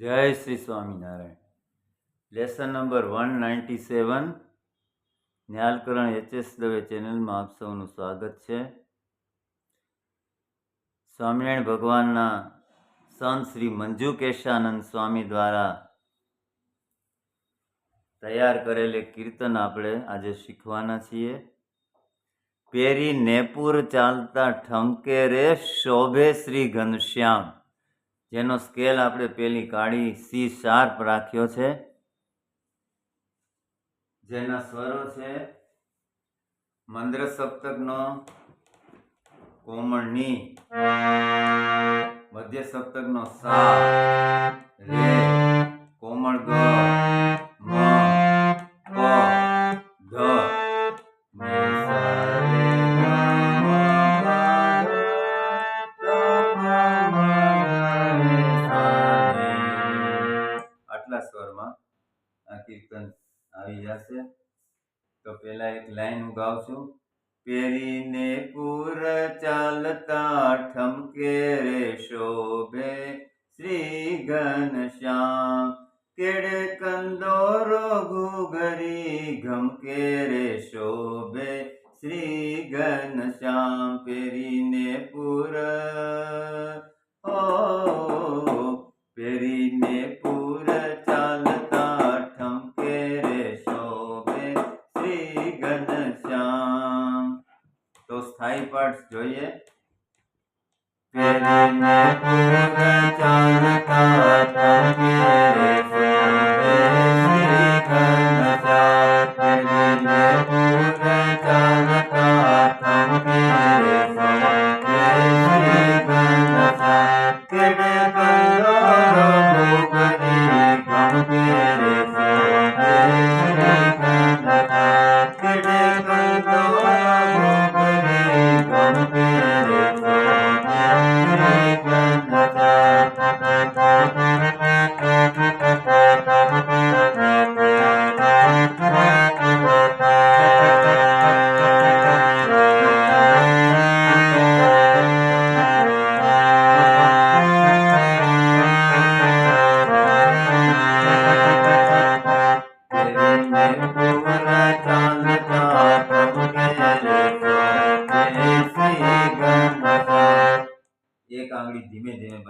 જય Shri Swaminarayan. Lesson number one ninety seven Nyalkaran HS Dave ચેનલમાં આપ સૌનું સ્વાગત છે. સ્વામિનારાયણ ભગવાનના સંત શ્રી મંજુ કેશાનંદ સ્વામી દ્વારા તૈયાર કરેલે કીર્તન આપણે આજે શીખવાના છીએ. પેરી નેપુર ચાલતા ઠમકે રે, શોભે શ્રી ઘનશ્યામ. જેનો સ્કેલ આપણે પેલી કાળી સી શાર્પ રાખ્યો છે. જેના સ્વરો છે મંદ્ર સપ્તકનો કોમળની મધ્ય સપ્તકનો સા. કીર્તન આવી જશે. તો પેલા એક લાઈન હું ગાઉં છું પેરીને પૂર ચાલતા ઠમકે રે શોભે. શ્રી ઘનશ્યામ કેડે કંદોરો ઘુઘરી ઘમકે રે શોભે. શ્રી ઘનશ્યામ પૂર પાઠ જોઈએ. પેરીને પૂર ચાલતા ઠમકે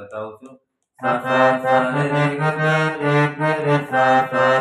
બતાવું છું સા સા સા રે ગ રે રે સા સા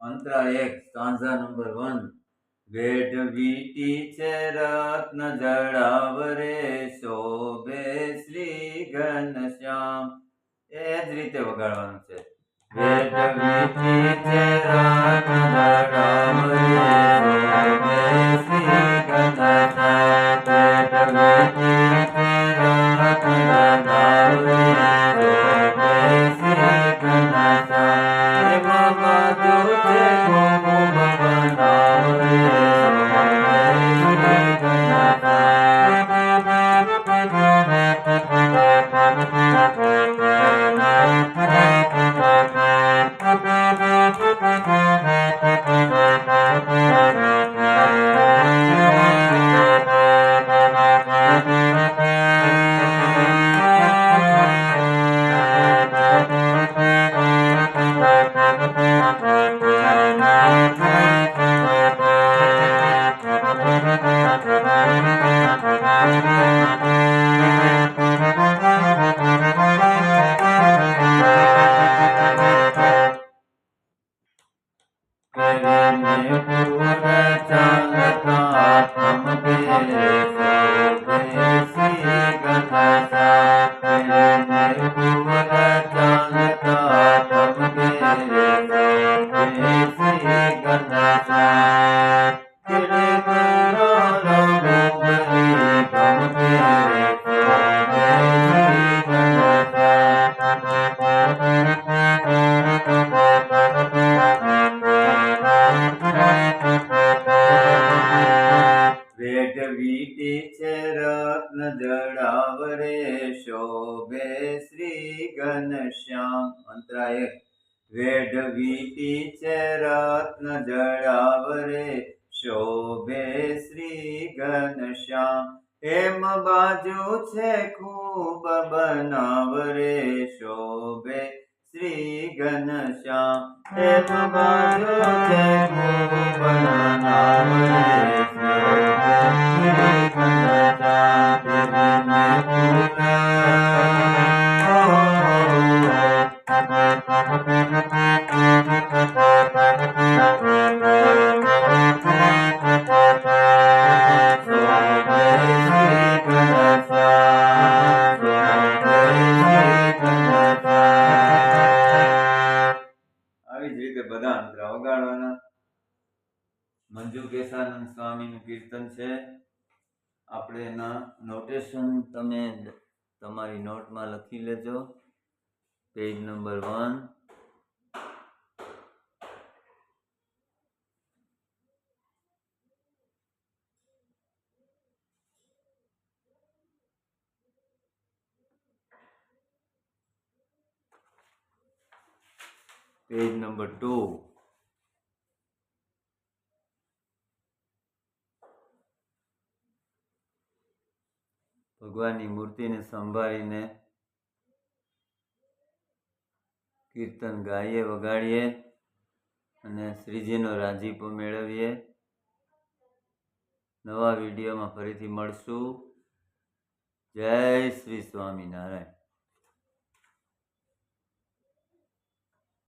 અંતરા એક સ્ટાન્ઝા નંબર વન. વેઢ વીટી છે રત્ન જડાવ રે શોભે શ્રી ઘનશ્યામ. એ જ રીતે વગાડવાનું છે. Thank વીટી ભેટ વીતી છે રત્ન જડાવરે. શોભે શ્રી ઘનશ્યામ અંતરાય વેઢ વીતી છે રત્ન જડાવરે. શોભે શ્રી ઘનશ્યામ એમ બાજુ છે ખૂબ બનાવરે. શોભે શ્રી ઘનશ્યામ એમ બાજુ છે ખૂબ બનાવરે. મંજુ કેશાનંદ સ્વામીનું કીર્તન છે. આપણે એના નોટેશન તમે તમારી નોટમાં લખી લેજો. Page number one page number two ભગવાનની મૂર્તિને સંભાળીને કીર્તન ગાઈએ, વગાડીએ અને શ્રીજીનો રાજીપો મેળવીએ. નવા વિડીયોમાં ફરીથી મળશું. જય શ્રી સ્વામિનારાયણ.